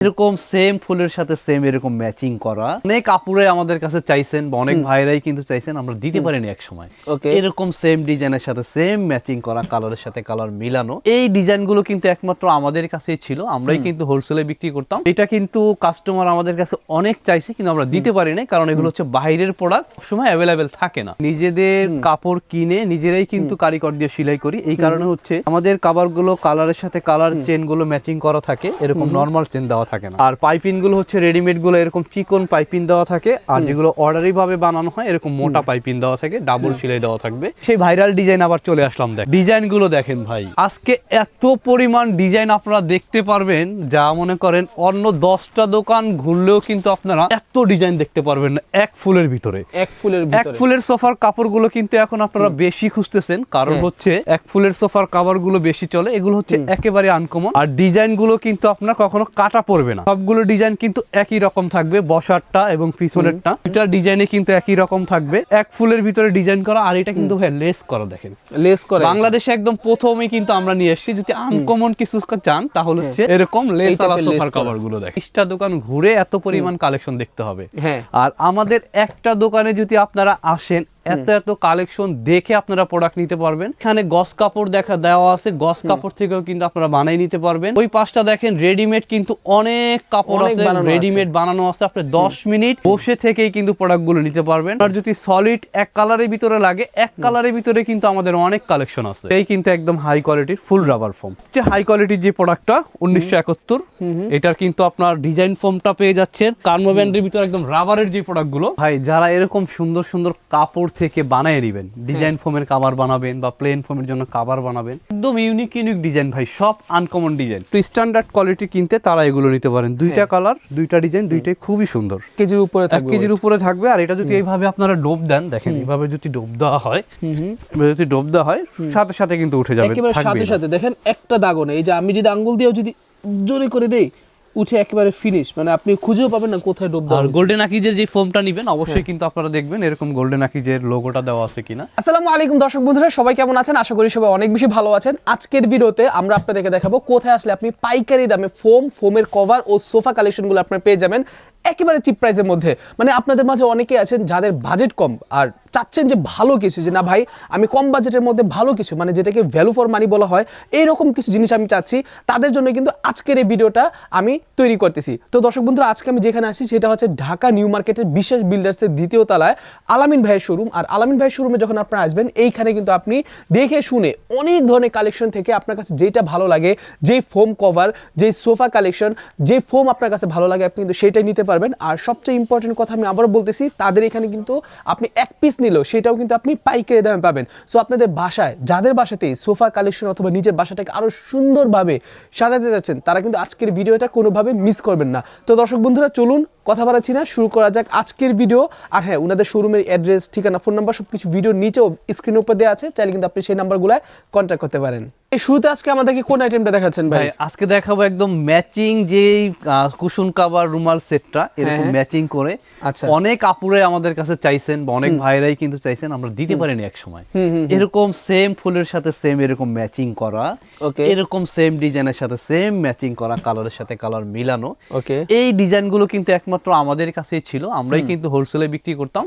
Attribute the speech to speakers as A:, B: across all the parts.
A: এরকম সেম ফুলের সাথে সেম এরকম ম্যাচিং করা। অনেক আপুরে আমাদের কাছে চাইছেন বা অনেক ভাইরাই কিন্তু চাইছেন আমরা দিতে পারিনি এক সময়
B: ওকে।
A: এরকম সেম ডিজাইনের সাথে সেম ম্যাচিং করা কালারের সাথে কালার মিলানো। এই ডিজাইনগুলো কিন্তু একমাত্র আমাদের কাছেই ছিল আমরাই কিন্তু হোলসেলে বিক্রি করতাম। এটা কিন্তু কাস্টমার আমাদের কাছে অনেক চাইছে কিন্তু আমরা দিতে পারি না কারণ এগুলো হচ্ছে বাইরের প্রোডাক্ট সময় অ্যাভেলেবেল থাকে না। নিজেদের কাপড় কিনে নিজেরাই কিন্তু কারিগর দিয়ে সেলাই করি। এই কারণে হচ্ছে আমাদের কাভারগুলো কালারের সাথে কালার চেনগুলো ম্যাচিং করা থাকে এরকম নর্মাল চেন দেওয়া থাকে না। আর পাইপিংগুলো হচ্ছে রেডিমেডগুলো এরকম চিকন পাইপিং দেওয়া থাকে আর যেগুলো অর্ডারি ভাবে বানানো হয় এরকম মোটা পাইপিং দেওয়া থাকে ডাবল সেলাই দেওয়া থাকবে। সেই ভাইরাল ডিজাইন আবার চলে আসলাম দেখ। ডিজাইনগুলো দেখেন ভাই আজকে এত পরিমাণ ডিজাইন আপনারা দেখতে পারবেন যা মনে করেন অন্য দশটা দোকান ঘুরলেও কিন্তু আপনারা এত ডিজাইন দেখতে পারবেন না এক ফুলের ভিতরে।
B: এক ফুলের
A: এক ফুলের সোফার কাপড়গুলো কিন্তু এখন আপনারা বেশি খুঁজতেছেন কারণ
B: হ্যাঁ।
A: হচ্ছে এক ফুলের সোফার কাভারগুলো বেশি চলে এগুলো হচ্ছে একেবারে আনকমন। আর ডিজাইনগুলো কিন্তু আপনার কখনো কাটা পড়বে না। সবগুলো ডিজাইন কিন্তু একই রকম থাকবে বসারটা এবং পিছনেরটা। এটা ডিজাইনে কিন্তু একই রকম থাকবে। এক ফুলের ভিতরে ডিজাইন করা আর এটা কিন্তু ভাই লেস করা দেখেন।
B: লেস করে
A: বাংলাদেশে একদম প্রথমেই কিন্তু আমরা নিয়ে এসেছি। যদি আনকমন কিছু চান তাহলে হচ্ছে এরকম লেস আলা সোফার কভারগুলো দেখেন। ইস্টা দোকান ঘুরে এত পরিমাণ কালেকশন দেখতে হবে।
B: হ্যাঁ।
A: আর আমাদের একটা দোকানে যদি আপনারা আসেন এত এত কালেকশন দেখে আপনারা প্রোডাক্ট নিতে পারবেন। এখানে গস কাপড় দেখা দেওয়া আছে গস কাপড় থেকেও কিন্তু আপনারা বানাই নিতে পারবেন। ওই পাশটা দেখেন রেডিমেড কিন্তু অনেক কাপড় আছে রেডিমেড বানানো আছে আপনি দশ মিনিট বসে থেকেই কিন্তু প্রোডাক্টগুলো নিতে পারবেন। আর যদি সলিড এক কালারের ভিতরে লাগে এক কালারের ভিতরে কিন্তু আমাদের অনেক কালেকশন আছে। এই কিন্তু একদম হাই কোয়ালিটির ফুল রাবার ফোম যে হাই কোয়ালিটির যে প্রোডাক্টটা উনিশশো একাত্তর এটার কিন্তু আপনার ডিজাইন ফোমটা পেয়ে যাচ্ছেন। কার্মো ব্যান্ডের ভিতরে একদম রাবারের যে প্রোডাক্টগুলো। ভাই যারা এরকম সুন্দর সুন্দর কাপড় থেকে বানিয়ে নেবেন। ডিজাইন ফোমের কাভার বানাবেন বা প্লেন ফোমের জন্য কাভার বানাবেন। একদম ইউনিক ইউনিক ডিজাইন ভাই সব আনকমন ডিজাইন তো স্ট্যান্ডার্ড কোয়ালিটি কিনতে তারা এগুলো নিতে পারেন। দুইটা কালার দুইটা ডিজাইন দুইটাই খুবই সুন্দর।
B: কেজির উপরে
A: এক
B: থাকবে
A: কেজির উপরে থাকবে আর এটা যদি এইভাবে আপনারা ডোব দেন দেখেন এইভাবে যদি ডোব দেওয়া হয় যদি ডোব দেওয়া হয় সাথে সাথে কিন্তু উঠে যাবে
B: একেবারে সাথে সাথে। দেখেন একটা দাগও নেই এই যে আমি যদি আঙ্গুল দিয়েও যদি জোরে করে দেই উঠে একেবারে ফিনিশ মানে আপনি খুঁজেও পাবেন না কোথায় ডুব
A: আর গোল্ডেন আকিজের যে ফোমটা নিবেন অবশ্যই কিন্তু আপনারা দেখবেন এরকম গোল্ডেন আকিজের লোগোটা দেওয়া আছে কিনা।
B: আসসালামু আলাইকুম দর্শক বন্ধুরা সবাই কেমন আছেন? আশা করি সবাই অনেক বেশি ভালো আছেন। আজকের ভিডিওতে আমরা আপনাদেরকে দেখাবো কোথায় আসলে আপনি পাইকারি দামে ফোম ফোমের কভার ও সোফা কালেকশনগুলো আপনারা পেয়ে যাবেন একেবারে চিপ প্রাইসের মধ্যে। মানে আপনাদের মাঝে অনেকে আছেন যাদের বাজেট কম আর চাচ্ছেন যে ভালো কিছু যে না ভাই আমি কম বাজেটের মধ্যে ভালো কিছু মানে যেটাকে ভ্যালু ফর মানি বলা হয় এইরকম কিছু জিনিস আমি চাচ্ছি। তাদের জন্য কিন্তু আজকের এই ভিডিওটা আমি তৈরি করতেছি। তো দর্শক বন্ধুরা, আজকে আমি যেখানে আসি সেটা হচ্ছে ঢাকা নিউ মার্কেটের বিশেষ বিল্ডার্সের দ্বিতীয় তলায় আলামিন ভাইয়ের শোরুম আর আলামিন ভাইয়ের শোরুমে যখন আপনারা আসবেন, এইখানে কিন্তু আপনি দেখে শুনে অনেক ধরনের কালেকশন থেকে আপনার কাছে যেটা ভালো লাগে যেই ফোম কভার যেই সোফা কালেকশন যে ফোম আপনার কাছে ভালো লাগে, আপনি কিন্তু সেটাই নিতে পারবেন। আর সবচেয়ে ইম্পর্টেন্ট কথা আমি আবারও বলতেছি, তাদের এখানে কিন্তু আপনি এক পিস নিলেও সেটাও কিন্তু আপনি পাইকারি দামে পাবেন। সো আপনাদের বাসায়, যাদের বাসাতেই সোফা কালেকশন অথবা নিজের বাসাটাকে আরও সুন্দরভাবে সাজাতে যাচ্ছেন, তারা কিন্তু আজকের ভিডিওটা কোনোভাবে মিস করবেন না। তো দর্শক বন্ধুরা চলুন কথা বাড়াচ্ছি না শুরু করা যাক আজকের ভিডিও আর হ্যাঁ ওনাদের শোরুমের অ্যাড্রেস ঠিকানা ফোন নাম্বার সবকিছু ভিডিওর নিচেও স্ক্রিনের উপর দেওয়া আছে। চাইলে কিন্তু আপনি সেই নাম্বারগুলো কন্ট্যাক্ট করতে পারেন। এই শুরুতে আজকে আমাদেরকে কোন আইটেমটা দেখাচ্ছেন ভাই?
A: আজকে দেখাবো একদম ম্যাচিং যেই আহ, কুশন কাভার রুমাল সেটটা এরকম
B: হ্যাঁ।
A: ম্যাচিং করে।
B: আচ্ছা।
A: অনেক আপুরে আমাদের কাছে চাইছেন বা অনেক ভাইরাই কিন্তু চাইছেন আমরা দিতে পারিনি এক সময় এরকম সেম ফুলের সাথে সেম এরকম ম্যাচিং করা. এরকম সেম ডিজাইনের সাথে সেম ম্যাচিং করা কালারের সাথে কালার মিলানো।
B: ওকে
A: এই ডিজাইনগুলো কিন্তু একমাত্র আমাদের কাছেই ছিল আমরাই কিন্তু হোলসেলে বিক্রি করতাম।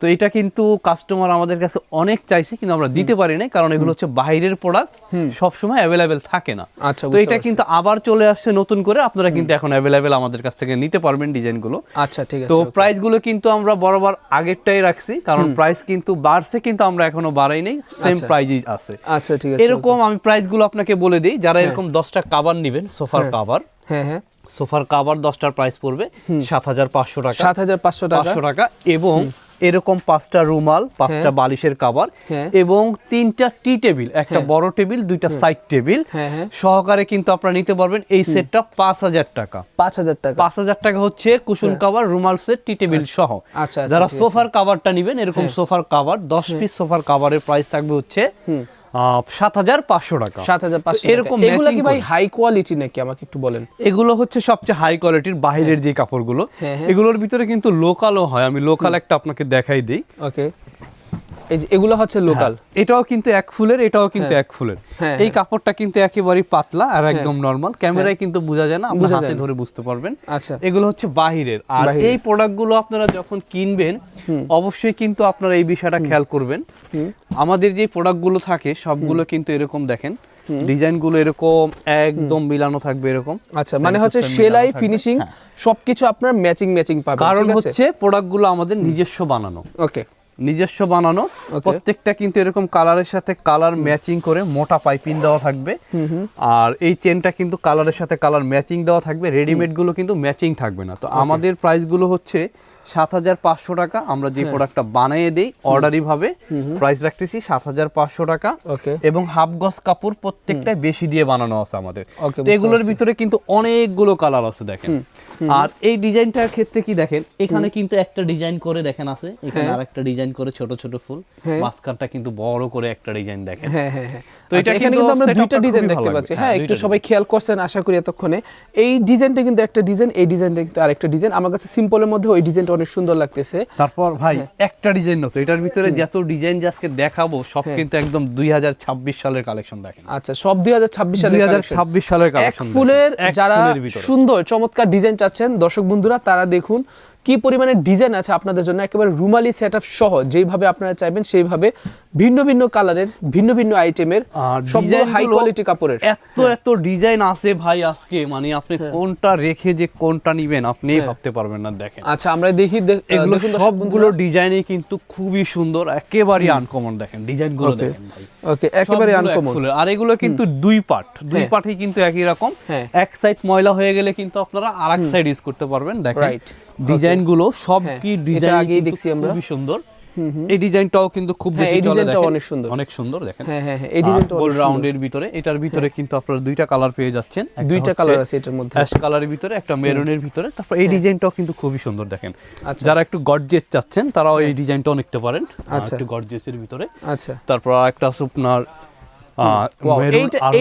A: তো এটা কিন্তু কাস্টমার আমাদের কাছে অনেক চাইছে কিন্তু আমরা দিতে পারি না কারণ এগুলো হচ্ছে বাইরের প্রোডাক্ট সবসময় অ্যাভেলেবেল থাকে না।
B: আচ্ছা,
A: তো এটা কিন্তু আবার চলে আসছে নতুন করে আপনারা কিন্তু এখন অ্যাভেলেবেল আমাদের কাছ থেকে নিতে পারবেন ডিজাইনগুলো।
B: আচ্ছা ঠিক আছে
A: তো
B: okay.
A: প্রাইসগুলো কিন্তু আমরা বরাবর আগেরটাই রাখছি কারণ প্রাইস কিন্তু বাড়ছে কিন্তু আমরা এখনও বাড়াই নেই সেম। প্রাইজই আছে।
B: আচ্ছা ঠিক আছে
A: এরকম আমি প্রাইসগুলো আপনাকে বলে দিই যারা এরকম দশটা কাভার নিবেন সোফার কাভার
B: হ্যাঁ হ্যাঁ।
A: সোফার কাভার দশটার প্রাইস পড়বে সাত হাজার পাঁচশো টাকা।
B: সাত হাজার পাঁচশো টাকা।
A: পাঁচশো টাকা। এবং এরকম পাঁচটা রুমাল পাঁচটা বালিশের কাভার
B: হ্যাঁ।
A: এবং তিনটা টি টেবিল একটা বড় টেবিল দুইটা সাইড টেবিল।
B: হ্যাঁ, হ্যাঁ।
A: সহকারে কিন্তু আপনারা নিতে পারবেন এই সেটটা পাঁচ হাজার টাকা।
B: পাঁচ হাজার টাকা।
A: পাঁচ হাজার টাকা হচ্ছে কুশন কাভার রুমাল সেট টি টেবিল সহ।
B: আচ্ছা, আচ্ছা,
A: যারা সোফার কাভারটা নিবেন এরকম সোফার কাভার দশ পিস সোফার কাভারের প্রাইস থাকবে হচ্ছে সাত হাজার পাঁচশো টাকা।
B: সাত হাজার পাঁচশো
A: এরকম
B: এগুলো কি ভাই হাই কোয়ালিটি নাকি? আমাকে একটু বলেন।
A: এগুলো হচ্ছে সবচেয়ে হাই কোয়ালিটির বাইরের যে কাপড়গুলো।
B: হ্যাঁ, হ্যাঁ।
A: এগুলোর ভিতরে কিন্তু লোকালও হয়। আমি লোকাল একটা আপনাকে দেখাই দিই।
B: ওকে এই যে এগুলো হচ্ছে লোকাল।
A: হ্যাঁ, এটাও কিন্তু এক ফুলের এটাও কিন্তু এক ফুলের।
B: হ্যাঁ,
A: এই কাপড়টা কিন্তু একেবারেই পাতলা আর একদম নরমাল ক্যামেরায় কিন্তু বোঝা যায় না আপনার
B: বোঝা
A: হাতে ধরে বুঝতে পারবেন।
B: আচ্ছা।
A: এগুলো হচ্ছে বাহিরের। আর। এই প্রোডাক্টগুলো আপনারা যখন কিনবেন অবশ্যই কিন্তু আপনারা এই বিষয়টা খেয়াল করবেন। আমাদের যে প্রোডাক্টগুলো থাকে সবগুলো কিন্তু এরকম দেখেন। ডিজাইনগুলো এরকম একদম মিলানো থাকবে এরকম।
B: আচ্ছা মানে হচ্ছে সেলাই ফিনিশিং
A: হ্যাঁ।
B: সবকিছু আপনার ম্যাচিং ম্যাচিং পাবেন
A: কারণ হচ্ছে প্রোডাক্টগুলো আমাদের নিজস্ব বানানো।
B: ওকে।
A: নিজস্ব বানানো। প্রত্যেকটা কিন্তু এরকম কালারের সাথে কালার ম্যাচিং করে মোটা পাইপিং দেওয়া থাকবে। আর এই চেনটা কিন্তু কালারের সাথে কালার ম্যাচিং দেওয়া থাকবে। রেডিমেডগুলো কিন্তু ম্যাচিং থাকবে না। তো আমাদের প্রাইসগুলো হচ্ছে সাত হাজার পাঁচশো টাকা। আমরা যে প্রোডাক্টটা বানিয়ে দিই অর্ডারি ভাবে প্রাইস রাখতেছি সাত হাজার পাঁচশো টাকা। এবং হাফ গজ কাপড় প্রত্যেকটাই বেশি দিয়ে বানানো আছে আমাদের। এগুলোর ভিতরে কিন্তু অনেকগুলো কালার আছে দেখেন। আর এই ডিজাইনটার ক্ষেত্রে কি দেখেন এখানে কিন্তু একটা ডিজাইন করে দেখেন আছে এখানে
B: হ্যাঁ।
A: আরেকটা ডিজাইন করে ছোট ছোট ফুল।
B: হ্যাঁ।
A: মাঝখানটা কিন্তু বড় করে একটা ডিজাইন দেখেন।
B: হ্যাঁ হ্যাঁ হ্যাঁ।
A: তো এটা
B: এটা এখানে
A: কিন্তু
B: আমরা দুইটা ডিজাইন দেখতে পাচ্ছি। হ্যাঁ
A: হ্যাঁ,
B: একটু সবাই খেয়াল করছেন আশা করি এতক্ষণে। এই ডিজাইনটা কিন্তু একটা ডিজাইন এই ডিজাইনটা কিন্তু আরেকটা ডিজাইন আমার কাছে সিম্পলের মধ্যে ওই ডিজাইনটা অনেক সুন্দর লাগতেছে।
A: তারপর ভাই
B: হ্যাঁ।
A: একটা ডিজাইন নতো এটার ভিতরে যত ডিজাইন যে আজকে দেখাবো সব
B: হ্যাঁ।
A: কিন্তু একদম দুই হাজার ছাব্বিশ সালের কালেকশন দেখেন।
B: আচ্ছা সব দুই হাজার ছাব্বিশ সালে
A: দুই সালের কালেকশন
B: ফুলের যারা সুন্দর চমৎকার ডিজাইন চাচ্ছেন দর্শক বন্ধুরা তারা দেখুন কি পরিমাণে ডিজাইন আছে আপনাদের জন্য? একেবারে রুমালি সেট সহ যেইভাবে আপনারা চাইবেন সেইভাবে ভিন্ন ভিন্ন কালারের ভিন্ন ভিন্ন আইটেমের সবগুলো হাই কোয়ালিটি কাপড়ের।
A: এত এত ডিজাইন আছে ভাই আজকে মানে আপনি
B: হ্যাঁ।
A: কোনটা রেখে যে কোনটা নিবেন আপনি ভাবতে পারবেন না দেখেন।
B: আচ্ছা আমরা দেখি
A: এগুলো সবগুলো ডিজাইনই কিন্তু খুবই সুন্দর একেবারে আনকমন দেখেন ডিজাইনগুলো
B: Okay.
A: দেখেন ভাই।
B: ওকে একেবারে আনকমন
A: আর এগুলো কিন্তু দুই পার্ট দুই
B: হ্যাঁ।
A: পার্টই কিন্তু একই রকম।
B: হ্যাঁ।
A: এক সাইড ময়লা হয়ে গেলে কিন্তু আপনারা আরেক সাইড ইউজ করতে পারবেন দেখেন।
B: Right.
A: ডিজাইনগুলো সব
B: হ্যাঁ,
A: কি ডিজাইন
B: আগেই দেখছি আমরা।
A: খুবই সুন্দর এই ডিজাইনটাও কিন্তু খুব
B: হ্যাঁ,
A: বেশি দেখেন।
B: অনেক সুন্দর।
A: অনেক সুন্দর দেখেন।
B: হ্যাঁ হ্যাঁ হ্যাঁ এই ডিজাইনটা
A: গোল রাউন্ডের ভিতরে এটার ভিতরে কিন্তু আপনারা দুইটা কালার পেয়ে যাচ্ছেন।
B: দুইটা কালার আছে এটার মধ্যে।
A: অ্যাশ কালারের ভিতরে একটা মেরুনের ভিতরে। তারপর এই ডিজাইনটাও কিন্তু খুবই সুন্দর দেখেন।
B: আচ্ছা।
A: যারা একটু গর্জিয়াস চাচ্ছেন তারাও এই ডিজাইনটাও নিতে পারেন।
B: আচ্ছা।
A: একটু গর্জিয়াসের ভিতরে।
B: আচ্ছা।
A: তারপর একটা আপনার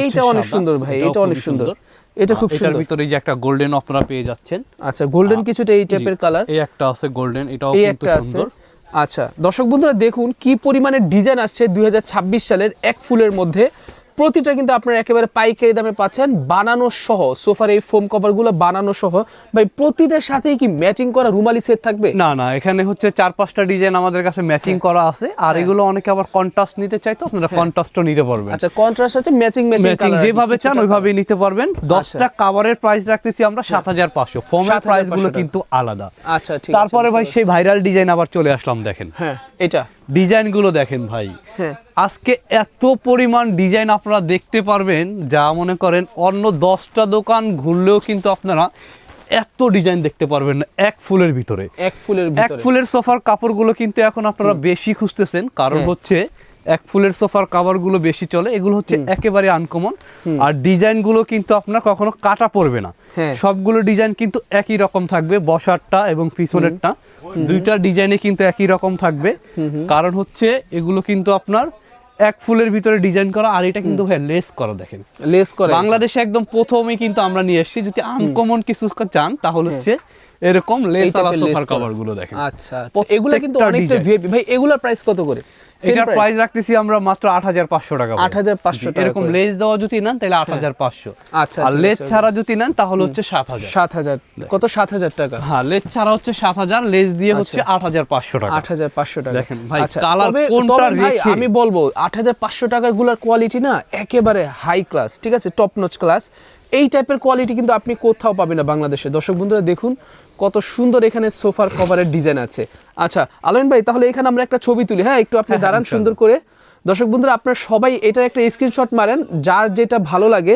B: এইটা অনেক সুন্দর ভাই এটা অনেক সুন্দর। এটা খুব সুন্দর।
A: ভিতরে এই যে একটা গোল্ডেন আপনারা পেয়ে যাচ্ছেন।
B: আচ্ছা গোল্ডেন কিছুটা এই টাইপের কালার
A: এই একটা আছে গোল্ডেন এটাও কিন্তু সুন্দর।
B: আচ্ছা দর্শক বন্ধুরা দেখুন কি পরিমাণে ডিজাইন আসছে দুই হাজার ছাব্বিশ সালের এক ফুলের মধ্যে। প্রতিটা কিন্তু আপনারা একেবারে পাইকারি দামে পাচ্ছেন। বানানো সহ সোফার এই ফোম কভারগুলো বানানো সহ ভাই প্রতিটার সাথেই কি ম্যাচিং করা রুমালি সেট থাকবে?
A: না না এখানে হচ্ছে চার পাঁচটা ডিজাইন আমাদের কাছে ম্যাচিং
B: হ্যাঁ।
A: করা আছে। আর এগুলো অনেকে আবার কন্ট্রাস্ট নিতে চাই তো আপনারা কন্ট্রাস্টও নিতে পারবেন।
B: আচ্ছা কন্ট্রাস্ট আছে ম্যাচিং ম্যাচিং
A: যেভাবে চান ওইভাবেই নিতে পারবেন। দশটা কাভারের প্রাইস রাখতেছি আমরা সাত হাজার পাঁচশো। ফোমের
B: 7,500 প্রাইসগুলো
A: কিন্তু আলাদা।
B: আচ্ছা ঠিক
A: তারপরে ভাই সেই ভাইরাল ডিজাইন আবার চলে আসলাম দেখেন।
B: হ্যাঁ এটা।
A: ডিজাইনগুলো দেখেন ভাই।
B: হ্যাঁ।
A: আজকে এত পরিমাণ ডিজাইন আপনারা দেখতে পারবেন যা মনে করেন অন্য দশটা দোকান ঘুরলেও কিন্তু আপনারা এত ডিজাইন দেখতে পারবেন না এক ফুলের ভিতরে।
B: এক ফুলের
A: এক ফুলের সোফার কাপড়গুলো কিন্তু এখন আপনারা বেশি খুঁজতেছেন কারণ
B: হ্যাঁ।
A: হচ্ছে এক ফুলের সোফার কাভারগুলো বেশি চলে এগুলো হচ্ছে একেবারে আনকমন আর ডিজাইনগুলো কিন্তু আপনার কখনো কাটা পড়বে না। সবগুলো ডিজাইন কিন্তু একই রকম থাকবে বসারটা এবং পিছনেরটা। দুইটা ডিজাইনে কিন্তু একই রকম থাকবে। কারণ হচ্ছে এগুলো কিন্তু আপনার এক ফুলের ভিতরে ডিজাইন করা আর এটা কিন্তু ভাই লেস করা দেখেন।
B: লেস করা
A: বাংলাদেশে একদম প্রথমেই কিন্তু আমরা নিয়ে এসেছি। যদি আনকমন কিছু চান তাহলে হচ্ছে এরকম লেস আলা সোফার কভারগুলো দেখেন।
B: আচ্ছা আচ্ছা। এগুলা কিন্তু অনেকটা ভিআইপি ভাই এগুলার প্রাইস কত করে?
A: এটার প্রাইস রাখতেছি আমরা মাত্র আট হাজার পাঁচশো টাকা
B: 8,500 টাকা
A: এরকম লেস দেওয়া যদি নেন তাহলে আট হাজার পাঁচশো।
B: আচ্ছা,
A: আর লেস ছাড়া যদি নেন তাহলে হচ্ছে সাত হাজার।
B: সাত হাজার। কত? সাত হাজার টাকা।
A: হ্যাঁ লেস ছাড়া হচ্ছে সাত হাজার লেস দিয়ে হচ্ছে আট হাজার পাঁচশো টাকা।
B: আট হাজার পাঁচশো টাকা।
A: দেখেন ভাই,
B: আচ্ছা, তবে-
A: কোনটা রেখে-
B: আমি বলব আট হাজার পাঁচশো টাকারগুলার কোয়ালিটি না একেবারে হাই ক্লাস ঠিক আছে? টপ নচ ক্লাস এই টাইপের কোয়ালিটি কিন্তু আপনি কোথাও পাবেন না বাংলাদেশে। দর্শক বন্ধুরা দেখুন কত সুন্দর এখানে সোফার কভারের ডিজাইন আছে। আচ্ছা আলমিন ভাই তাহলে এখানে আমরা একটা ছবি তুলি। হ্যাঁ একটু আপনি
A: হ্যাঁ,
B: দাঁড়ান সুন্দর করে। দর্শক বন্ধুরা আপনারা সবাই এটা একটা স্ক্রিনশট মারেন। যার যেটা ভালো লাগে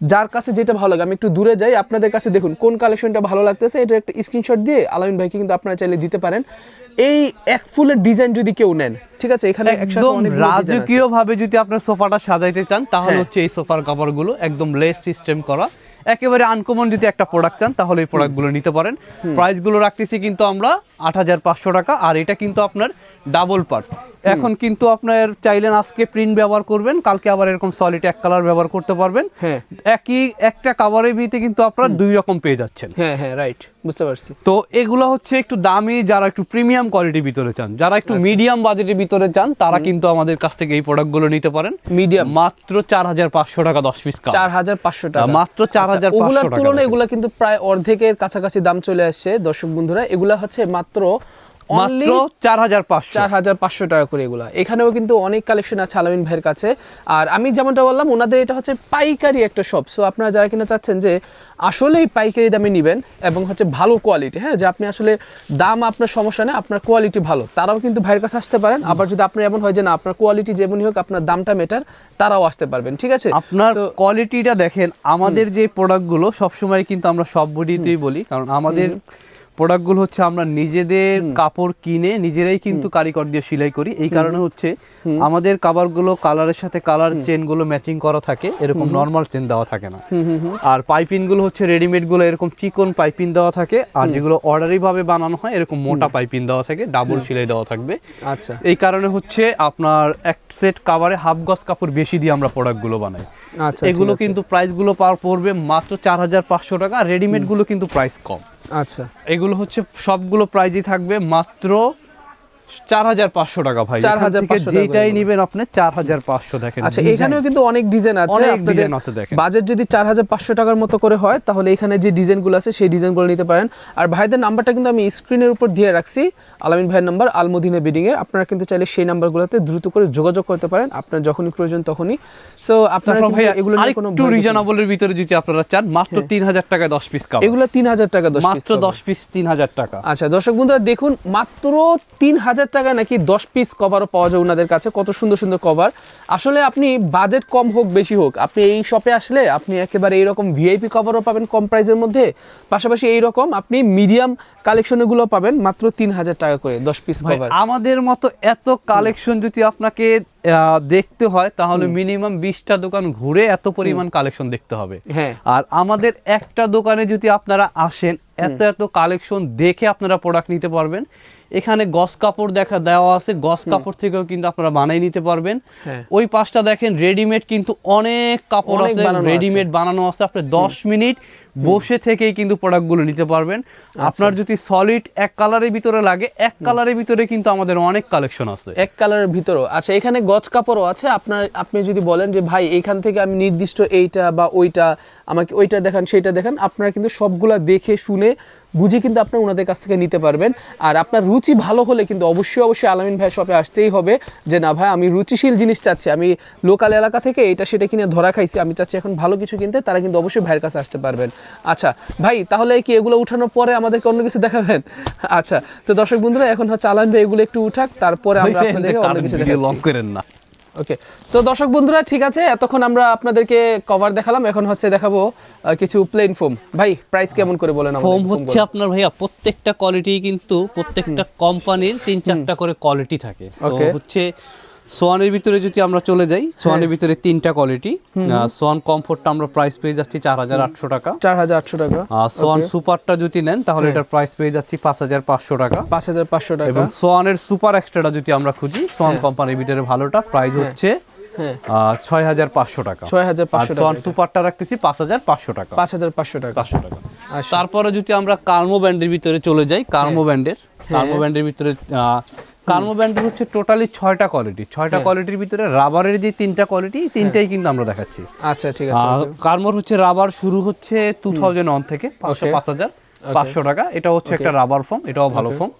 B: যার কাছে যেটা ভালো লাগে আমি একটু দূরে যাই আপনাদের কাছে দেখুন কোন কালেকশনটা ভালো লাগতেছে। এটা একটা স্ক্রিনশট দিয়ে আলামিন ভাইকে কিন্তু আপনারা চাইলে দিতে পারেন। এই এক ফুলের ডিজাইন যদি কেউ নেন ঠিক আছে? এখানে
A: একদম। রাজকীয় ভাবে যদি আপনার সোফাটা সাজাইতে চান তাহলে
B: হ্যাঁ।
A: হচ্ছে এই সোফার কাভারগুলো একদম লেস সিস্টেম করা। একেবারে আনকমন যদি একটা প্রোডাক্ট চান তাহলে এই প্রোডাক্টগুলো নিতে পারেন। প্রাইসগুলো রাখতেছি কিন্তু আমরা আট হাজার পাঁচশো টাকা আর এটা কিন্তু আপনার ডাবল পার্ট। এখন কিন্তু আপনার চাইলেন আজকে প্রিন্ট ব্যবহার করবেন কালকে আবার এরকম সলিড এক কালার ব্যবহার করতে পারবেন।
B: হ্যাঁ।
A: একই একটা কাভারের ভিতরে কিন্তু আপনারা দুই রকম পেয়ে যাচ্ছেন।
B: হ্যাঁ হ্যাঁ রাইট বুঝতে পারছি।
A: তো এগুলো হচ্ছে একটু দামি যারা একটু প্রিমিয়াম কোয়ালিটির ভিতরে চান যারা একটু
B: আচ্ছা।
A: মিডিয়াম বাজেটের ভিতরে চান তারা কিন্তু আমাদের কাছ থেকে এই প্রোডাক্টগুলো নিতে পারেন।
B: মিডিয়াম
A: মাত্র চার হাজার পাঁচশো টাকা দশ পিস
B: চার হাজার পাঁচশো টাকা।
A: মাত্র 4,500
B: আচ্ছা, ওগুলার
A: টাকা
B: তুলনায় এগুলো কিন্তু প্রায় অর্ধেকের কাছাকাছি দাম চলে আসছে দর্শক বন্ধুরা। এগুলা হচ্ছে মাত্র
A: মাত্র চার হাজার পাঁচশো।
B: চার হাজার পাঁচশো টাকা করে এগুলা। এখানেও কিন্তু অনেক কালেকশন আছে আলামিন ভাইয়ের কাছে। আর আমি যেমনটা বললাম ওনাদের এটা হচ্ছে পাইকারি একটা শপ সো আপনারা যারা কিনা চাচ্ছেন যে আসলেই পাইকারি দামে নেবেন এবং হচ্ছে ভালো কোয়ালিটি হ্যাঁ যে আপনি আসলে দাম আপনার সমস্যা নেই আপনার কোয়ালিটি ভালো তারাও কিন্তু ভাইয়ের কাছে আসতে পারেন। আবার যদি আপনার এমন হয় যে না আপনার কোয়ালিটি যেমনই হোক আপনার দামটা মেটার তারাও আসতে পারবেন ঠিক আছে?
A: আপনার কোয়ালিটিটা দেখেন আমাদের যে প্রোডাক্টগুলো সবসময় কিন্তু আমরা সব বডিতেই বলি। কারণ আমাদের প্রোডাক্টগুলো হচ্ছে আমরা নিজেদের কাপড় কিনে নিজেরাই কিন্তু কারিগর দিয়ে সেলাই করি। এই কারণে হচ্ছে আমাদের কাভারগুলো কালারের সাথে কালার চেনগুলো ম্যাচিং করা থাকে এরকম নর্মাল চেন দেওয়া থাকে না। আর পাইপিনগুলো হচ্ছে রেডিমেডগুলো এরকম চিকন পাইপিন দেওয়া থাকে আর যেগুলো অর্ডারি ভাবে বানানো হয় এরকম মোটা পাইপিন দেওয়া থাকে ডাবল সেলাই দেওয়া থাকবে।
B: আচ্ছা।
A: এই কারণে হচ্ছে আপনার এক সেট কাভারে হাফ গজ কাপড় বেশি দিয়ে আমরা প্রোডাক্টগুলো বানাই।
B: আচ্ছা
A: এগুলো। কিন্তু প্রাইসগুলো পার পড়বে মাত্র চার হাজার পাঁচশো টাকা রেডিমেডগুলো কিন্তু প্রাইস কম।
B: আচ্ছা।
A: এগুলো হচ্ছে সবগুলো প্রাইজই থাকবে মাত্র চার হাজার পাঁচশো টাকা ভাই
B: 4,500
A: এখান যেটাই
B: করে।
A: আপনি চার হাজার পাঁচশো দেখেন।
B: আচ্ছা এখানেও কিন্তু অনেক ডিজাইন আছে
A: অনেক
B: আপনাদের
A: আছে দেখেন।
B: বাজেট যদি চার হাজার পাঁচশো টাকার মতো করে হয় তাহলে এখানে যে ডিজাইনগুলো আছে সেই ডিজাইনগুলো নিতে পারেন। আর ভাইদের নাম্বারটা কিন্তু আমি স্ক্রিনের উপর দিয়ে রাখছি। আলামিন ভাইয়ের নাম্বার আলমদিনা বিডিং এর আপনারা কিন্তু চাইলে সেই নাম্বারগুলোতে দ্রুত করে যোগাযোগ করতে পারেন। আপনার যখনই প্রয়োজন তখনই। সো আপনারা
A: ভাই
B: এগুলো।
A: রিজনেবলের ভিতরে যদি আপনারা চান মাত্র তিন হাজার টাকা দশ পিস
B: এগুলো তিন হাজার টাকা দশ
A: মাত্র দশ পিস তিন হাজার টাকা।
B: আচ্ছা দর্শক বন্ধুরা দেখুন মাত্র তিন হাজার টাকা নাকি দশ পিস কভারও পাওয়া যায় ওনাদের কাছে। কত সুন্দর সুন্দর কভার আসলে আপনি বাজেট কম হোক বেশি হোক আপনি এই শপে আসলে আপনি একেবারে এইরকম ভিআইপি কভারও পাবেন কম প্রাইসের মধ্যে। পাশাপাশি এইরকম আপনি মিডিয়াম কালেকশনগুলো পাবেন মাত্র তিন হাজার টাকা করে দশ পিস কভার
A: আমাদের মতো এত কালেকশন যদি আপনাকে দেখতে হয় তাহলে মিনিমাম বিশটা দোকান ঘুরে এত পরিমাণ কালেকশন দেখতে হবে।
B: হ্যাঁ।
A: আর আমাদের একটা দোকানে যদি আপনারা আসেন এত এত কালেকশন দেখে আপনারা প্রোডাক্ট নিতে পারবেন। এখানে গস কাপড় দেখা দেওয়া আছে। গস কাপড় থেকেও কিন্তু আপনারা বানাই নিতে পারবেন।
B: হ্যাঁ।
A: ওই পাশটা দেখেন রেডিমেড কিন্তু অনেক কাপড় আছে
B: আছে।
A: রেডিমেড বানানো আছে। আপনি দশ মিনিট বসে থেকেই কিন্তু প্রোডাক্টগুলো নিতে পারবেন।
B: আচ্ছা।
A: আপনার যদি সলিড এক কালারের ভিতরে লাগে এক কালারের ভিতরে কিন্তু আমাদের অনেক কালেকশন আছে।
B: এক কালারের ভিতরও। আচ্ছা এখানে গজ কাপড়ও আছে। আপনার আপনি যদি বলেন যে ভাই এখান থেকে আমি নির্দিষ্ট এইটা বা ওইটা আমাকে ওইটা দেখান সেইটা দেখান আপনারা কিন্তু সবগুলা দেখে শুনে বুঝে কিন্তু আপনার ওনাদের কাছ থেকে নিতে পারবেন। আর আপনার রুচি ভালো হলে কিন্তু অবশ্যই অবশ্যই আলামিন ভাই শপে আসতেই হবে যে না ভাই আমি রুচিশীল জিনিস চাচ্ছি। আমি লোকাল এলাকা থেকে এটা সেটা কিনে ধরা খাইছি আমি চাচ্ছি এখন ভালো কিছু কিনতে তারা কিন্তু অবশ্যই ভাইয়ের কাছে আসতে পারবেন। আচ্ছা ভাই তাহলে কি এগুলো উঠানোর পরে আমাদেরকে অন্য কিছু দেখাবেন? আচ্ছা তো দর্শক বন্ধুরা এখন হচ্ছে আলামিন ভাই এগুলো একটু উঠাক তারপরে আমরা আপনাদেরকে অন্য কিছু
A: করেন না।
B: ওকে তো দর্শক বন্ধুরা ঠিক আছে এতক্ষণ আমরা আপনাদেরকে কভার দেখালাম এখন হচ্ছে দেখাবো কিছু প্লেন ফোম ভাই প্রাইস কেমন করে বলেন
A: ফোম হচ্ছে আপনার ভাইয়া প্রত্যেকটা কোয়ালিটি কিন্তু প্রত্যেকটা কোম্পানির তিন চারটা করে কোয়ালিটি থাকে। তো হচ্ছে সোয়ানের ভিতরে যদি আমরা চলে যাই সোয়ানের ভিতরে তিনটা কোয়ালিটি সোয়ান কমফোর্টটা আমরা প্রাইস পেয়ে যাচ্ছি চার হাজার আটশো টাকা।
B: চার হাজার আটশো টাকা।
A: আর সোয়ান সুপারটা যদি নেন তাহলে এটার প্রাইস পেয়ে যাচ্ছি পাঁচ হাজার পাঁচশো টাকা।
B: পাঁচ হাজার পাঁচশো টাকা।
A: এবং সোয়ানের সুপার এক্সট্রাটা যদি আমরা খুঁজি সোয়ান কোম্পানির ভিতরে ভালোটা প্রাইস হচ্ছে
B: হ্যাঁ।
A: ছয় হাজার পাঁচশো টাকা।
B: ছয় হাজার পাঁচশো
A: সোয়ান সুপারটা রাখতেছি পাঁচ হাজার পাঁচশো টাকা।
B: পাঁচ হাজার পাঁচশো টাকা।
A: পাঁচশো টাকা।
B: আচ্ছা।
A: তারপরে যদি আমরা কার্মো ব্যান্ডের ভিতরে চলে যাই কার্মো ব্যান্ডের কার্মো ব্যান্ডের ভিতরে কার্মো ব্যান্ডের হচ্ছে টোটালি ছয়টা কোয়ালিটি ছয়টা কোয়ালিটির ভিতরে রাবারের যে তিনটা কোয়ালিটি তিনটাই কিন্তু আমরা দেখাচ্ছি।
B: আচ্ছা ঠিক আছে
A: কার্মোর হচ্ছে রাবার শুরু হচ্ছে টু থাউজেন্ড ওয়ান থেকে পাঁচশো পাঁচ হাজার পাঁচশো টাকা। এটা হচ্ছে একটা রাবার ফর্ম এটাও ভালো ফর্ম।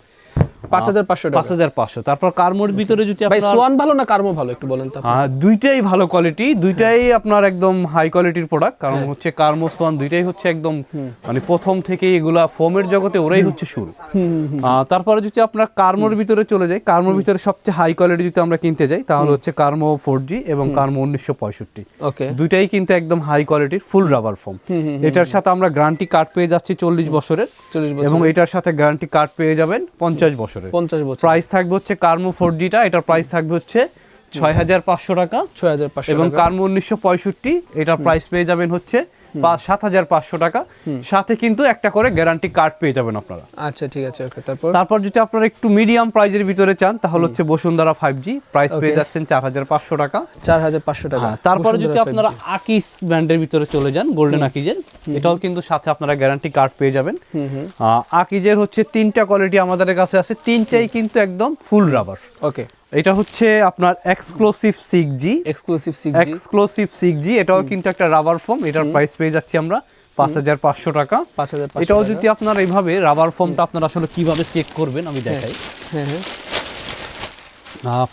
A: মানে তারপরে যদি আপনার কার্মোর ভিতরে চলে যাই কার্মোর ভিতরে সবচেয়ে হাই কোয়ালিটি যদি আমরা কিনতে যাই তাহলে হচ্ছে কার্মো ফোর জি এবং কার্মো উনিশশো পঁয়ষট্টি। দুইটাই কিন্তু একদম হাই কোয়ালিটির ফুল রাবার ফোম এটার সাথে আমরা গ্রান্টি কার্ড পেয়ে যাচ্ছি চল্লিশ বছরের। এবং এটার সাথে গ্যারান্টি কার্ড পেয়ে যাবেন পঞ্চাশ বছর বছরের।
B: পঞ্চাশ বছর
A: প্রাইস থাকবে হচ্ছে কার্মো ফোর জিটা এটার প্রাইস থাকবে হচ্ছে ছয় হাজার। পাঁচশো টাকা।
B: ছয় হাজার পাঁচশো
A: এবং কার্মো উনিশশো পঁয়ষট্টি এটার প্রাইস পেয়ে যাবেন হচ্ছে সাত হাজার পাঁচশো টাকা। সাথে কিন্তু একটা করে গ্যারান্টি কার্ড পেয়ে যাবেন আপনারা।
B: আচ্ছা ঠিক আছে ওকে তারপর?
A: তারপর যদি আপনারা একটু মিডিয়াম প্রাইজের ভিতরে চান তাহলে হচ্ছে বসুন্ধরা ফাইভ জি প্রাইস পেয়ে যাচ্ছেন চার হাজার পাঁচশো টাকা।
B: চার হাজার পাঁচশো টাকা।
A: হ্যাঁ, তারপরে যদি আপনারা আকিস ব্র্যান্ডের ভিতরে চলে যান গোল্ডেন আকিজের এটাও কিন্তু সাথে আপনারা গ্যারান্টি কার্ড পেয়ে যাবেন। আকিজের হচ্ছে তিনটা কোয়ালিটি আমাদের কাছে আছে তিনটাই কিন্তু একদম ফুল রাবার
B: ওকে।
A: এটা হচ্ছে আপনার exclusive six G
B: exclusive six
A: exclusive six G এটাও কিন্তু একটা রাবার ফোম এটার প্রাইস পেয়ে যাচ্ছি আমরা পাঁচ হাজার পাঁচশো টাকা।
B: পাঁচ হাজার
A: এটাও যদি আপনার এইভাবে রাবার ফোমটা আপনারা আসলে কীভাবে চেক করবেন আমি দেখাই।
B: হ্যাঁ হ্যাঁ।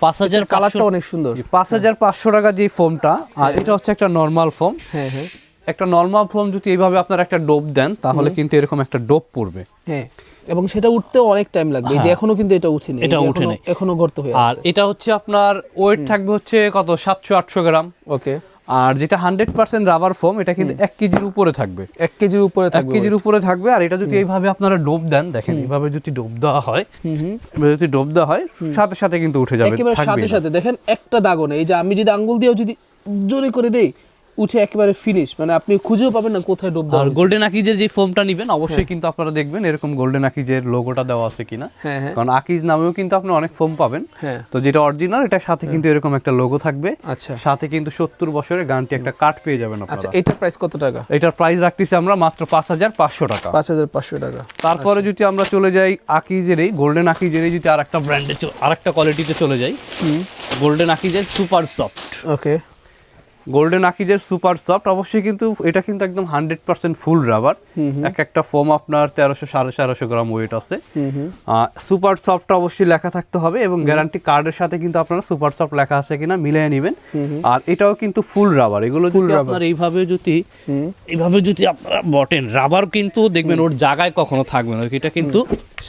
A: পাঁচ হাজার
B: কালারটা অনেক সুন্দর।
A: পাঁচ হাজার পাঁচশো টাকা যে ফোমটা আর এটা হচ্ছে একটা নর্মাল ফোম
B: হ্যাঁ হ্যাঁ।
A: একটা নর্মাল ফোম যদি এইভাবে আপনারা একটা ডোপ দেন তাহলে কিন্তু এরকম একটা ডোপ পড়বে।
B: হ্যাঁ এবং সেটা উঠতে অনেক টাইম লাগবে। যে
A: হ্যাঁ।
B: এখনও কিন্তু এটা উঠেনি
A: এটা
B: যে
A: উঠে
B: এখনো- গর্ত হয়ে
A: আর এটা হচ্ছে আপনার ওয়েট থাকবে হচ্ছে কত? সাতশো আটশো গ্রাম।
B: ওকে।
A: আর যেটা হান্ড্রেড পার্সেন্ট রাবার ফোম এটা কিন্তু এক কেজির উপরে থাকবে।
B: এক কেজির উপরে
A: এক কেজির উপরে থাকবে আর এটা যদি এইভাবে আপনারা ডোপ দেন দেখেন এইভাবে যদি ডোপ দেওয়া হয়
B: হুম হুম।
A: যদি ডোপ দেওয়া হয় সাথে সাথে কিন্তু উঠে যাবে
B: সাথে সাথে। দেখেন একটা দাগও নেই। এই যে আমি যদি আঙ্গুল দিয়েও যদি জোরে করে দেই উঠে একেবারে ফিনিশ মানে আপনি খুঁজেও পাবেন না কোথায় ডুব
A: আর। গোল্ডেন আকিজের যে ফোমটা নিবেন অবশ্যই কিন্তু আপনারা দেখবেন এরকম গোল্ডেন আকিজের লোগোটা দেওয়া আছে কিনা।
B: হ্যাঁ হ্যাঁ।
A: কারণ আকিজ নামেও কিন্তু আপনি অনেক ফোম পাবেন।
B: হ্যাঁ।
A: তো যেটা অরিজিনাল এটার সাথে কিন্তু এরকম একটা লোগো থাকবে।
B: আচ্ছা।
A: সাথে কিন্তু সত্তর বছরের গানটি একটা কাঠ পেয়ে যাবেন
B: আচ্ছা এটার প্রাইস কত টাকা?
A: এটার প্রাইস রাখতেছি আমরা মাত্র পাঁচ হাজার পাঁচশো টাকা।
B: পাঁচ হাজার পাঁচশো টাকা।
A: তারপরে যদি আমরা চলে যাই আকিজের এই গোল্ডেন আকিজেরই যদি আরেকটা ব্র্যান্ডে আরেকটা কোয়ালিটিতে চলে যাই গোল্ডেন আকিজের সুপার সফট
B: ওকে
A: গোল্ডেন আকিজের সুপার সফট অবশ্যই কিন্তু এটা কিন্তু একদম হান্ড্রেড পার্সেন্ট ফুল রাবার এক একটা ফোম আপনার তেরোশো সাড়ে তেরোশো গ্রাম ওয়েট আছে। সুপার সফট অবশ্যই লেখা থাকতে হবে এবং গ্যারান্টি কার্ডের সাথে কিন্তু আপনারা সুপার সফট লেখা আছে কিনা মিলিয়ে নেবেন। আর এটাও কিন্তু ফুল রাবার এগুলো যদি আপনার এইভাবে যদি এইভাবে যদি আপনারা বটেন রাবার কিন্তু দেখবেন ওর জায়গায় কখনো থাকবে না। এটা কিন্তু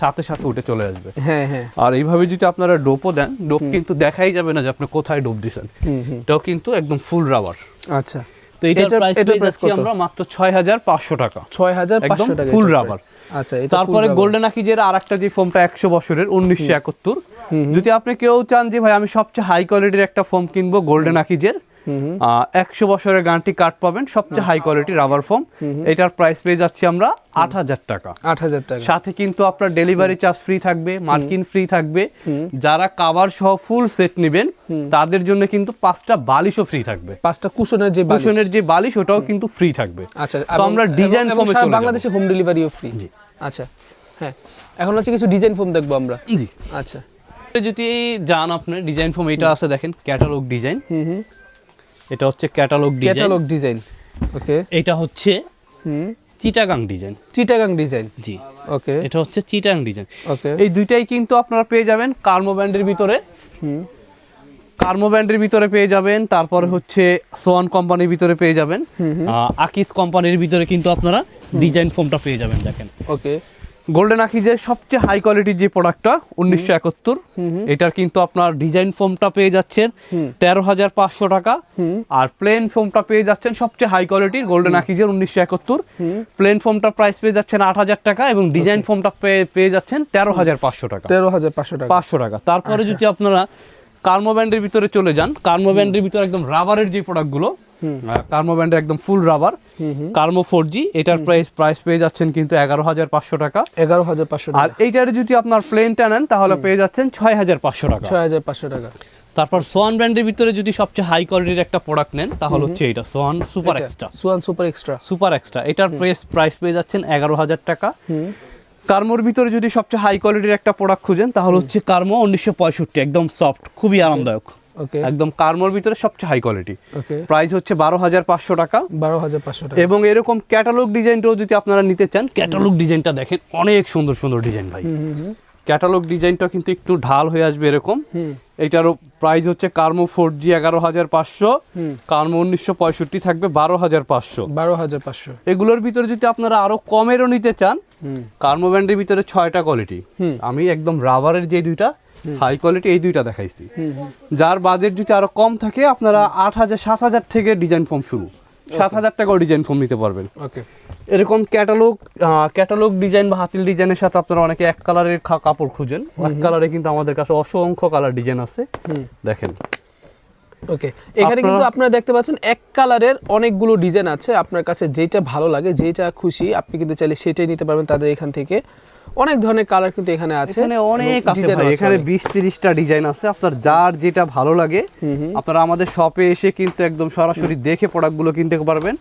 A: সাথে সাথে উঠে চলে আসবে।
B: হ্যাঁ হ্যাঁ।
A: আর এইভাবে যদি আপনারা ডোপও দেন ডোপ কিন্তু দেখাই যাবে না যে আপনি কোথায় ডোপ
B: হুম
A: এটাও কিন্তু একদম ফুল রাবার
B: আচ্ছা।
A: তো এটার প্রাইস আমরা মাত্র ছয় হাজার পাঁচশো টাকা।
B: ছয় হাজার
A: একদম
B: পাঁচশো টাকা
A: ফুল
B: রাবার আচ্ছা
A: তারপরে গোল্ডেন আকিজের আর একটা যে ফোমটা একশো বছরের উনিশশো একাত্তর। যদি আপনি কেউ চান যে ভাই আমি সবচেয়ে হাই কোয়ালিটির একটা ফোম কিনবো গোল্ডেন আকিজের একশো বছরের গ্যারান্টি কার্ড পাবেন সবচেয়ে হাই কোয়ালিটি রাবার ফোম এটার প্রাইস পেয়ে যাচ্ছি আমরা আট হাজার টাকা।
B: আট হাজার টাকা।
A: সাথে কিন্তু আপনার ডেলিভারি চার্জ ফ্রি থাকবে মার্কিন ফ্রি থাকবে। যারা কাভার সহ ফুল সেট নেবেন তাদের জন্য কিন্তু পাঁচটা বালিশও ফ্রি থাকবে।
B: পাঁচটা কুশনের যে।
A: কুশনের যে বালিশ ওটাও কিন্তু ফ্রি থাকবে।
B: আচ্ছা
A: তো আমরা ডিজাইন ফোমে।
B: বাংলাদেশে হোম ডেলিভারিও ফ্রি আচ্ছা হ্যাঁ। এখন হচ্ছে কিছু ডিজাইন ফোম দেখব আমরা।
A: জি।
B: আচ্ছা।
A: যদি যান আপনার ডিজাইন ফোম এটা আছে দেখেন ক্যাটালগ ডিজাইন
B: হুম হুম।
A: এটা হচ্ছে catalogue design
B: catalogue design okay
A: এটা হচ্ছে
B: হুম।
A: চিটাগাং ডিজাইন
B: চিটাগাং ডিজাইন
A: জি।
B: ওকে
A: এটা হচ্ছে চিটাগাং ডিজাইন
B: ওকে
A: এই দুইটাই কিন্তু আপনারা পেয়ে যাবেন কার্মো ব্যান্ডের ভিতরে।
B: হুম।
A: কার্মো ব্যান্ডের ভিতরে পেয়ে যাবেন তারপরে হচ্ছে সোয়ান কোম্পানির ভিতরে পেয়ে যাবেন। আকিস কোম্পানির ভিতরে কিন্তু আপনারা ডিজাইন ফোমটা পেয়ে যাবেন দেখেন।
B: ওকে
A: গোল্ডেন আকিজের সবচেয়ে হাই কোয়ালিটির যে প্রোডাক্টটা উনিশশো একাত্তর এটার কিন্তু আপনার ডিজাইন ফোমটা পেয়ে যাচ্ছেন তেরো হাজার পাঁচশো টাকা। আর প্লেন ফোমটা পেয়ে যাচ্ছেন সবচেয়ে হাই কোয়ালিটির গোল্ডেন আকিজের উনিশশো একাত্তর প্লেন ফোমটা প্রাইস পেয়ে যাচ্ছেন আট হাজার টাকা এবং ডিজাইন ফোমটা পেয়ে- পেয়ে যাচ্ছেন তেরো হাজার পাঁচশো টাকা।
B: তেরো হাজার পাঁচশো টাকা।
A: পাঁচশো টাকা। তারপরে যদি আপনারা কার্মো ব্যান্ডের ভিতরে চলে যান কার্মো ব্যান্ডের ভিতরে একদম রাবারের যে প্রোডাক্টগুলো কার্মো ব্যান্ডের একদম ফুল রাবার কার্মো ফোর জি এটার প্রাইস প্রাইস পেয়ে যাচ্ছেন কিন্তু এগারো হাজার পাঁচশো টাকা।
B: এগারো হাজার পাঁচশো
A: আর এইটার যদি আপনার প্লেনটা নেন তাহলে পেয়ে যাচ্ছেন ছয় হাজার পাঁচশো টাকা।
B: ছয় হাজার পাঁচশো টাকা।
A: তারপর সোয়ান ব্র্যান্ডের ভিতরে যদি সবচেয়ে হাই কোয়ালিটির একটা প্রোডাক্ট নেন তাহলে হচ্ছে এটা Swan super extra
B: Swan super extra
A: super extra এটার প্রাইস প্রাইস পেয়ে যাচ্ছেন এগারো হাজার টাকা। কার্মোর ভিতরে যদি সবচেয়ে হাই কোয়ালিটির একটা প্রোডাক্ট খুঁজেন তাহলে হচ্ছে কার্মো উনিশশো পঁয়ষট্টি একদম সফট খুবই আরামদায়ক। একদম কার্মোর ভিতরে সবচেয়ে হাই কোয়ালিটি প্রাইস হচ্ছে বারো হাজার পাঁচশো টাকা।
B: বারো হাজার পাঁচশো টাকা।
A: এবং এরকম ক্যাটালগ ডিজাইনটাও যদি আপনারা নিতে চান ক্যাটালগ ডিজাইনটা দেখেন অনেক সুন্দর সুন্দর ডিজাইন ভাই। ক্যাটালগ ডিজাইনটা কিন্তু একটু ঢাল হয়ে আসবে এরকম।
B: হুম।
A: এটারও প্রাইস হচ্ছে কার্মো ফোর জি এগারো হাজার পাঁচশো কার্মো উনিশশো পঁয়ষট্টি থাকবে বারো হাজার পাঁচশো।
B: বারো হাজার পাঁচশো।
A: এগুলোর ভিতরে যদি আপনারা আরও কমেরও নিতে চান কার্মো ব্যান্ডের ভিতরে ছয়টা কোয়ালিটি। আমি একদম রাবারের যে দুইটা হাই কোয়ালিটি এই দুইটা দেখাইছি। যার বাজেট যদি আরও কম থাকে আপনারা আট হাজার সাত হাজার থেকে ডিজাইন ফর্ম শুরু। সাত হাজার টাকাও ডিজাইন ফর্ম নিতে পারবেন। এরকম ক্যাটালগ ক্যাটালগ ডিজাইন বা হাতিল ডিজাইনের সাথে আপনারা অনেকে এক কালারের কাপড় খুঁজেন। এক কালারে কিন্তু আমাদের কাছে অসংখ্য কালার ডিজাইন আছে। দেখেন।
B: ওকে এখানে কিন্তু আপনারা দেখতে পাচ্ছেন এক কালারের অনেকগুলো ডিজাইন আছে। আপনার কাছে যেটা ভালো লাগে যেটা খুশি আপনি কিন্তু চাইলে সেটাই নিতে পারবেন তাদের এখান থেকে। অনেক ধরনের কালার কিন্তু এখানে আছে।
A: এখানে অনেক আছে এখানে
B: অনেক।
A: বিশ তিরিশটা ডিজাইন আছে আপনার যার যেটা ভালো লাগে। আপনারা আমাদের শপে এসে কিন্তু একদম সরাসরি দেখে প্রোডাক্টগুলো কিনতে পারবেন।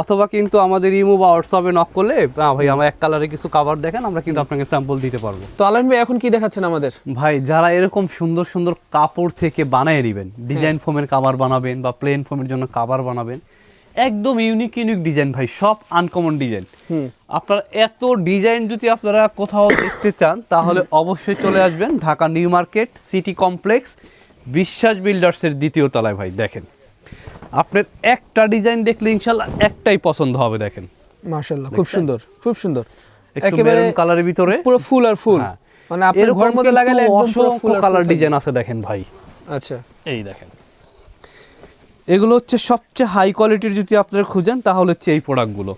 A: অথবা কিন্তু আমাদের ইমো বা হোয়াটসঅ্যাপে নক করলে না ভাই আমার এক কালারে কিছু কাভার দেখেন আমরা কিন্তু আপনাকে স্যাম্পল দিতে পারব।
B: তো আলম ভাই এখন কি দেখাচ্ছেন আমাদের?
A: ভাই যারা এরকম সুন্দর সুন্দর কাপড় থেকে বানায় নেবেন ডিজাইন ফোমের কভার বানাবেন বা প্লেন ফোমের জন্য কাভার বানাবেন একদম ইউনিক ইউনিক ডিজাইন ভাই সব আনকমন ডিজাইন আপনার এত ডিজাইন যদি আপনারা কোথাও দেখতে চান তাহলে অবশ্যই চলে আসবেন Dhaka New Market City Complex Biswas বিল্ডার্সের দ্বিতীয় তলায় ভাই দেখেন। আপনার একটা ডিজাইন দেখলে ইনশাল্লাহ একটাই পছন্দ হবে দেখেন।
B: মাশাআল্লাহ খুব সুন্দর খুব সুন্দর। একেবারে
A: কালারের ভিতরে।
B: পুরো ফুল আর ফুল।
A: হ্যাঁ।
B: মানে আপনার ঘর মধ্যে লাগালে একদম পুরো ফুল
A: কালার ডিজাইন আছে দেখেন ভাই।
B: আচ্ছা।
A: এই দেখেন। এগুলো হচ্ছে সবচেয়ে হাই কোয়ালিটির যদি আপনারা খুঁজেন তাহলে হচ্ছে এই প্রোডাক্টগুলো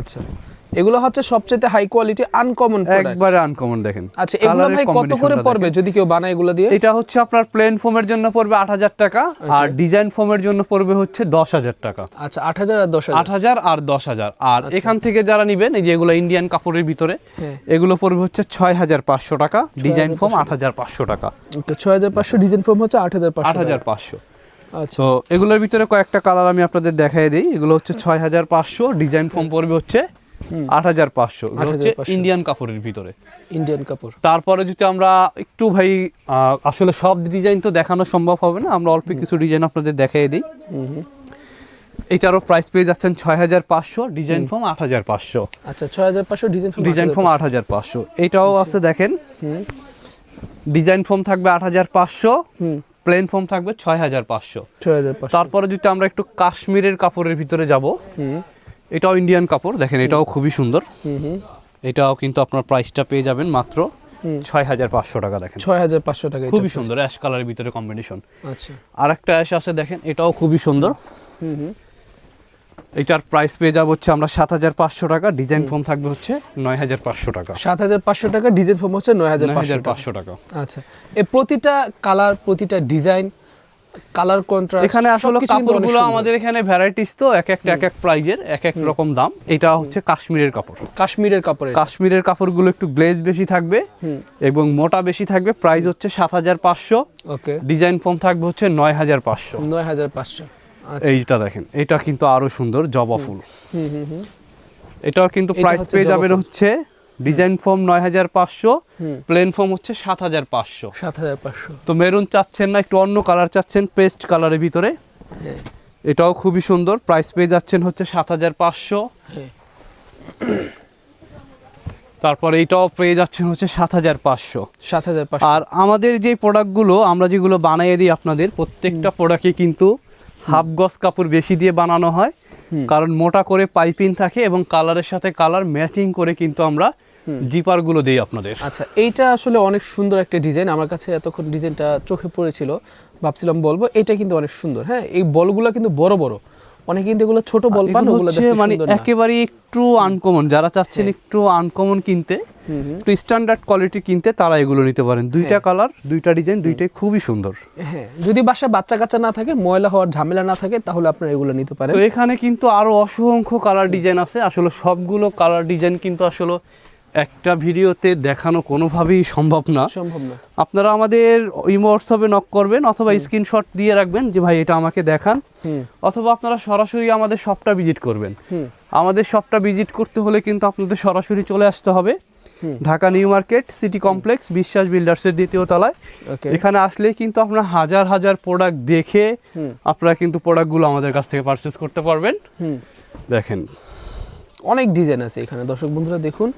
B: আচ্ছা। এগুলো হচ্ছে সবচেয়ে হাই কোয়ালিটি আনকমন
A: একবারে আনকমন দেখেন।
B: আচ্ছা এগুলো ভাই কত করে পড়বে যদি কেউ বানায় এগুলো দিয়ে?
A: এটা হচ্ছে আপনার প্লেন ফোমের জন্য পড়বে 8000 টাকা আচ্ছা। আর ডিজাইন ফোমের জন্য পড়বে হচ্ছে 10000 টাকা।
B: আচ্ছা 8000 আর 10000
A: 8000 আর 10000 আর আচ্ছা। এখান থেকে যারা নেবেন এই যে এগুলো ইন্ডিয়ান কাপড়ের ভিতরে
B: হ্যাঁ।
A: এগুলো পড়বে হচ্ছে 6500 টাকা ডিজাইন ফোম 8500 টাকা।
B: 6500 ডিজাইন ফোম হচ্ছে
A: 8500
B: 8500
A: তো এগুলোর ভিতরে কয়েকটা কালার আমি আপনাদের দেখাই দিই। এগুলো হচ্ছে ছয় হাজার পাঁচশো ডিজাইন ফোম পড়বে হচ্ছে আট হাজার পাঁচশো। হচ্ছে ইন্ডিয়ান কাপড়ের ভিতরে।
B: ইন্ডিয়ান কাপড়।
A: তারপরে যদি আমরা একটু ভাই আসলে সব ডিজাইন তো দেখানো সম্ভব হবে না আমরা অল্প কিছু ডিজাইন আপনাদের দেখাই দিই। এটারও প্রাইস পেয়ে যাচ্ছেন ছয় হাজার পাঁচশো ডিজাইন ফর্ম আট হাজার পাঁচশো।
B: আচ্ছা ছয় হাজার পাঁচশো ডিজাইন ফর্ম
A: ডিজাইন ফর্ম আট হাজার পাঁচশো। এটাও আছে দেখেন। ডিজাইন ফর্ম থাকবে আট হাজার পাঁচশো। প্লেন ফর্ম থাকবে ছয় হাজার পাঁচশো। তারপরে যদি আমরা একটু কাশ্মীরের কাপড়ের ভিতরে যাব এটাও ইন্ডিয়ান কাপড় দেখেন এটাও খুবই সুন্দর।
B: হুম হুম।
A: এটাও কিন্তু আপনার প্রাইসটা পেয়ে যাবেন মাত্র ছয় হাজার পাঁচশো টাকা দেখেন।
B: ছয় হাজার পাঁচশো টাকা
A: খুবই সুন্দর অ্যাশ কালারের ভিতরে কম্বিনেশন
B: আচ্ছা।
A: আর একটা অ্যাশ আছে দেখেন এটাও খুবই সুন্দর।
B: হুম হুম।
A: এটার প্রাইস পেয়ে যাব হচ্ছে আমরা সাত হাজার পাঁচশো টাকা। ডিজাইন ফোন থাকবে হচ্ছে নয় হাজার পাঁচশো টাকা।
B: সাত হাজার পাঁচশো টাকা ডিজাইন ফর্ম হচ্ছে নয় হাজার পাঁচশো টাকা। আচ্ছা। এই প্রতিটা কালার প্রতিটা ডিজাইন কালার কন্ট্রাস্ট
A: এখানে আসলে কাপড়গুলো আমাদের এখানে ভ্যারাইটিস তো এক একটা এক এক প্রাইজের এক এক রকম দাম। এটা হচ্ছে কাশ্মীরের কাপড়।
B: কাশ্মীরের কাপড়ে
A: কাশ্মীরের কাপড়গুলো একটু গ্লেজ বেশি থাকবে এবং মোটা বেশি থাকবে। প্রাইস হচ্ছে সাত হাজার পাঁচশো।
B: ওকে।
A: ডিজাইন ফোম থাকবে হচ্ছে নয় হাজার পাঁচশো।
B: নয় হাজার পাঁচশো।
A: এইটা দেখেন এটা কিন্তু আরও সুন্দর জবা ফুল। এটাও কিন্তু প্রাইস পেয়ে যাবেন হচ্ছে ডিজাইন ফর্ম নয় হাজার পাঁচশো প্লেন ফর্ম হচ্ছে সাত হাজার পাঁচশো।
B: সাত হাজার পাঁচশো।
A: তো মেরুন চাচ্ছেন না একটু অন্য কালার চাচ্ছেন পেস্ট কালারের ভিতরে।
B: হ্যাঁ।
A: এটাও খুবই সুন্দর প্রাইস পেয়ে যাচ্ছেন হচ্ছে সাত হাজার পাঁচশো।
B: তারপর
A: তারপরে এটাও পেয়ে যাচ্ছেন হচ্ছে সাত হাজার পাঁচশো।
B: সাত হাজার
A: আর আমাদের যে প্রোডাক্টগুলো আমরা যেগুলো বানিয়ে দিই আপনাদের প্রত্যেকটা প্রোডাক্টে কিন্তু হাফ গজ কাপড় বেশি দিয়ে বানানো হয়। কারণ মোটা করে পাইপিং থাকে এবং কালারের সাথে কালার ম্যাচিং করে কিন্তু আমরা জিপারগুলো দিই আপনাদের।
B: আচ্ছা এইটা আসলে অনেক সুন্দর একটা ডিজাইন। আমার কাছে এতক্ষণ ডিজাইনটা চোখে পড়েছিল ভাবছিলাম বলব এটা কিন্তু অনেক সুন্দর হ্যাঁ? এই বলগুলো কিন্তু বড় বড়। অনেকে কিন্তু এগুলো ছোট বল পান
A: মানে একেবারে একটু আনকমন যারা চাচ্ছেন একটু আনকমন কিনতে। একটু স্ট্যান্ডার্ড কোয়ালিটি কিনতে তারা এগুলো নিতে পারেন। দুইটা কালার দুইটা ডিজাইন দুইটাই খুবই সুন্দর।
B: হ্যাঁ যদি বাসায় বাচ্চা কাচ্চা না থাকে ময়লা হওয়ার ঝামেলা না থাকে তাহলে আপনারা এগুলো নিতে পারেন।
A: তো এখানে কিন্তু আরও অসংখ্য কালার ডিজাইন আছে। আসলে সবগুলো কালার ডিজাইন কিন্তু আসলে একটা ভিডিওতে দেখানো কোনোভাবেই সম্ভব না।
B: সম্ভব না।
A: আপনারা আমাদের ইমো হোয়াটসঅ্যাপে নক করবেন অথবা স্ক্রিনশট দিয়ে রাখবেন যে ভাই এটা আমাকে দেখান। অথবা আপনারা সরাসরি আমাদের শপটা ভিজিট করবেন। আমাদের শপটা ভিজিট করতে হলে কিন্তু আপনাদের সরাসরি চলে আসতে হবে। Dhaka New Market City Complex Biswas বিল্ডার্সের দ্বিতীয় তলায়। এখানে আসলে কিন্তু আপনারা হাজার হাজার প্রোডাক্ট দেখে আপনারা কিন্তু প্রোডাক্টগুলো আমাদের কাছ থেকে পারচেস করতে পারবেন। দেখেন।
B: অনেক ডিজাইন আছে এখানে। দর্শক বন্ধুরা দেখুন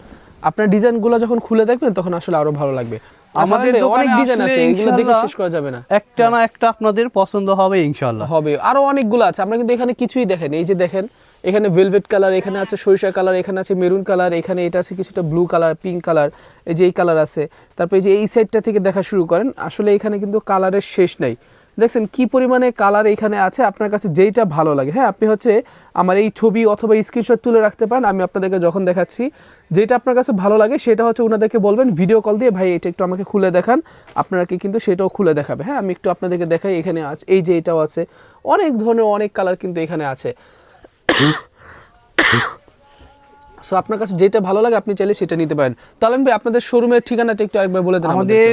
B: আপনার ডিজাইনগুলো যখন খুলে দেখবেন তখন আসলে আরও ভালো লাগবে।
A: আমাদের
B: আমাদের অনেক ডিজাইন আছে এগুলো দেখে শেষ করা যাবে না।
A: একটা না একটা আপনাদের পছন্দ হবে ইনশাল্লাহ।
B: হবে। আরও অনেকগুলো আছে। আমরা কিন্তু এখানে কিছুই দেখেন। এই যে দেখেন এখানে ভেলভেট কালার এখানে আছে সরিষা কালার এখানে আছে মেরুন কালার এখানে এটা আছে কিছুটা ব্লু কালার পিঙ্ক কালার এই যে এই কালার আছে। তারপরে যে এই সাইডটা থেকে দেখা শুরু করেন, আসলে এখানে কিন্তু কালারের শেষ নাই। দেখছেন কি পরিমাণে কালার এখানে আছে, আপনার কাছে যেইটা ভালো লাগে। হ্যাঁ আপনি হচ্ছে আমার এই ছবি অথবা স্ক্রিনশট তুলে রাখতে পারেন, আমি আপনাদেরকে যখন দেখাচ্ছি যেটা আপনার কাছে ভালো লাগে, সেটা হচ্ছে ওনাদেরকে বলবেন ভিডিও কল দিয়ে, ভাই, এটা একটু আমাকে খুলে দেখান। আপনাকে কিন্তু সেটাও খুলে দেখাবে। হ্যাঁ আমি একটু আপনাদেরকে দেখাই, এখানে আছে এই যে এটাও আছে। অনেক ধরনের, অনেক কালার কিন্তু এখানে আছে। সো আপনার কাছে যেটা ভালো লাগে আপনি চাইলে সেটা নিতে পারেন। তাহলে ভাই আপনাদের শোরুমের ঠিকানাটা একটু একবার বলে দেন
A: আমাদের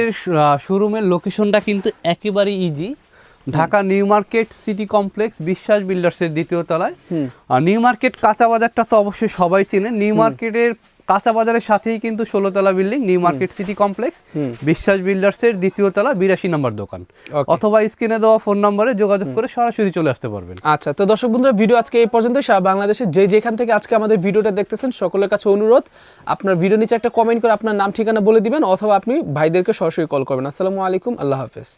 A: শোরুমের লোকেশনটা কিন্তু একেবারে easy Dhaka New Market City Complex Biswas বিল্ডার্সের দ্বিতীয় তলায়। আর নিউ মার্কেট কাঁচা বাজারটা তো অবশ্যই সবাই চেনে। নিউ মার্কেটের কাঁচা বাজারের সাথেই কিন্তু ষোলোতলা building New Market City Complex Biswas বিল্ডার্সের দ্বিতীয় তলা বিরাশি নম্বর দোকান। অথবা স্ক্রিনে দেওয়া ফোন নম্বরে যোগাযোগ করে সরাসরি চলে আসতে পারবেন।
B: আচ্ছা তো দর্শক বন্ধুরা ভিডিও আজকে এই পর্যন্ত সারা বাংলাদেশের যে যেখান থেকে আজকে আমাদের ভিডিওটা দেখতেছেন সকলের কাছে অনুরোধ আপনার ভিডিও নিচে একটা কমেন্ট করে আপনার নাম ঠিকানা বলে দিবেন অথবা আপনি ভাইদেরকে সরাসরি কল করবেন। আসসালামু আলাইকুম আল্লাহ হাফেজ।